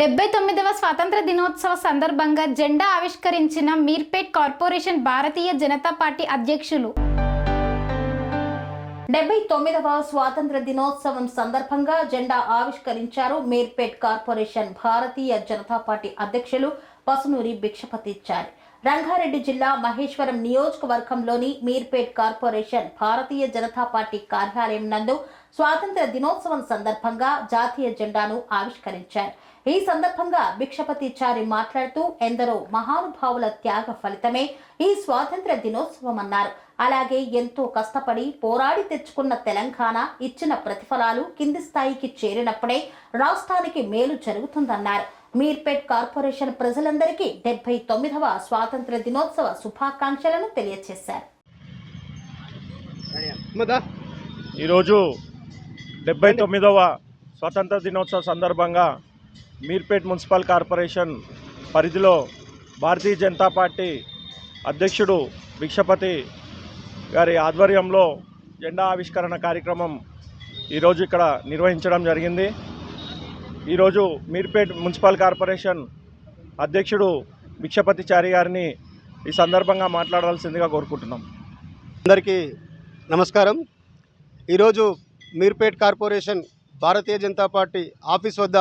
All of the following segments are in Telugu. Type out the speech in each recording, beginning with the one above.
డెబ్బై తొమ్మిదవ స్వాతంత్ర దినోత్సవ సందర్భంగా జెండా ఆవిష్కరించిన మీర్పేట్ కార్పొరేషన్ భారతీయ జనతా పార్టీ అధ్యక్షులు. డెబ్బై తొమ్మిదవ స్వాతంత్ర దినోత్సవం సందర్భంగా జెండా ఆవిష్కరించారు మీర్పేట్ కార్పొరేషన్ భారతీయ జనతా పార్టీ అధ్యక్షులు పసునూరి భిక్షపతిచ్చారి. రంగారెడ్డి జిల్లా మహేశ్వరం నియోజకవర్గంలోని మీర్పేట్ కార్పొరేషన్ భారతీయ జనతా పార్టీ కార్యాలయం నందు స్వాతంత్ర దినోత్సవం సందర్భంగా జాతీయ జెండాను ఆవిష్కరించారు. ఈ సందర్భంగా భిక్షపతిచారి మాట్లాడుతూ ఎందరో మహానుభావుల త్యాగ ఫలితమే ఈ స్వాతంత్ర దినోత్సవం అన్నారు. అలాగే ఎంతో కష్టపడి పోరాడి తెచ్చుకున్న తెలంగాణ ఇచ్చిన ప్రతిఫలాలు కింది స్థాయికి చేరినప్పుడే రాష్ట్రానికి మేలు జరుగుతుందన్నారు. మీర్పేట్ కార్పొరేషన్ ప్రజలందరికీ డెబ్బై తొమ్మిదవ స్వాతంత్ర దినోత్సవ శుభాకాంక్షలను తెలియజేశారు ఈరోజు డెబ్బై తొమ్మిదవ స్వతంత్ర దినోత్సవ సందర్భంగా మీర్పేట్ మున్సిపల్ కార్పొరేషన్ పరిధిలో భారతీయ జనతా పార్టీ అధ్యక్షుడు భిక్షపతి గారి ఆధ్వర్యంలో జెండా ఆవిష్కరణ కార్యక్రమం ఈరోజు ఇక్కడ నిర్వహించడం జరిగింది. ఈరోజు మీర్పేట్ మున్సిపల్ కార్పొరేషన్ అధ్యక్షుడు భిక్షపతి చారి గారిని ఈ సందర్భంగా మాట్లాడాల్సిందిగా కోరుకుంటున్నాం. అందరికీ నమస్కారం. ఈరోజు Meerpet Corporation Bharatiya Janata Party office వద్ద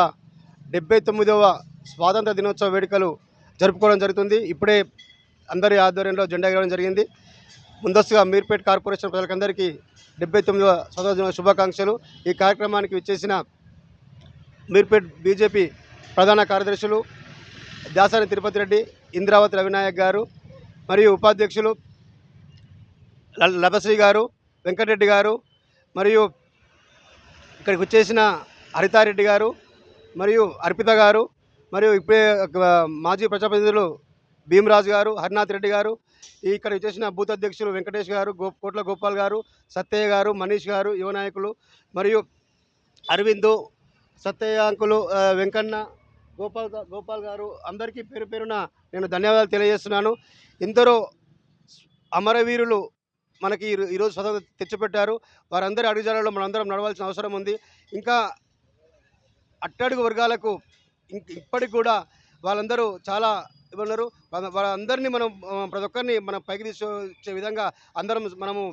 డెబ్బై తొమ్మిదవ స్వాతంత్ర దినోత్సవ వేడుకలు జరుపుకోవడం జరుగుతుంది. ఇప్పుడే అందరి ఆధ్వర్యంలో జెండా ఎగరడం జరిగింది. ముందస్తుగా మీర్పేట్ కార్పొరేషన్ ప్రజలకందరికీ డెబ్బై తొమ్మిదవ స్వాతంత్ర దినోత్సవ శుభాకాంక్షలు. ఈ కార్యక్రమానికి విచ్చేసిన మీర్పేట్ బీజేపీ ప్రధాన కార్యదర్శులు దాసాని తిరుపతి రెడ్డి ఇంద్రావతి రవినాయక్ గారు మరియు ఉపాధ్యక్షులు ల- లభశ్రీ గారు వెంకటరెడ్డి గారు మరియు ఇక్కడికి వచ్చేసిన హరితారెడ్డి గారు మరియు అర్పిత గారు మరియు ఇప్పుడే మాజీ ప్రజాప్రతినిధులు భీమరాజు గారు హరినాథ్ రెడ్డి గారు ఇక్కడ వచ్చేసిన బూత్ అధ్యక్షులు వెంకటేష్ గారు గో కోట్ల గోపాల్ గారు సత్తయ్య గారు మనీష్ గారు యువ నాయకులు మరియు అరవిందు సత్తయ్య అంకులు వెంకన్న గోపాల్ గోపాల్ గారు అందరికీ పేరు పేరున నేను ధన్యవాదాలు తెలియజేస్తున్నాను. ఎందరో అమరవీరులు మనకి ఈరోజు స్వతంత్ర తెచ్చిపెట్టారు. వారందరి అడుగుజాలలో మనందరం నడవాల్సిన అవసరం ఉంది. ఇంకా అట్టడుగు వర్గాలకు ఇప్పటికి కూడా వాళ్ళందరూ చాలా ఏమన్నారు వాళ్ళందరినీ మనం ప్రతి ఒక్కరిని మనం పైకి తీసుకొచ్చే విధంగా అందరం మనము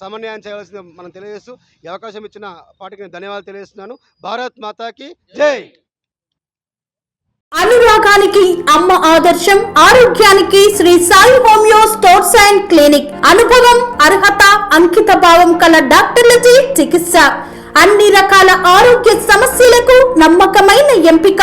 సమన్వయం చేయాల్సింది మనం తెలియజేస్తూ ఈ అవకాశం ఇచ్చిన పార్టీకి నేను ధన్యవాదాలు తెలియజేస్తున్నాను. భారత్ మాతాకి జై. అనురాగానికి అమ్మ ఆదర్శం ఆరోగ్యానికి Shri Sai Homeo Stores and Clinic. అనుభవం అర్హత అంకిత భావం కల డాక్టర్లచే చికిత్స. అన్ని రకాల ఆరోగ్య సమస్యలకు నమ్మకమైన ఎంపిక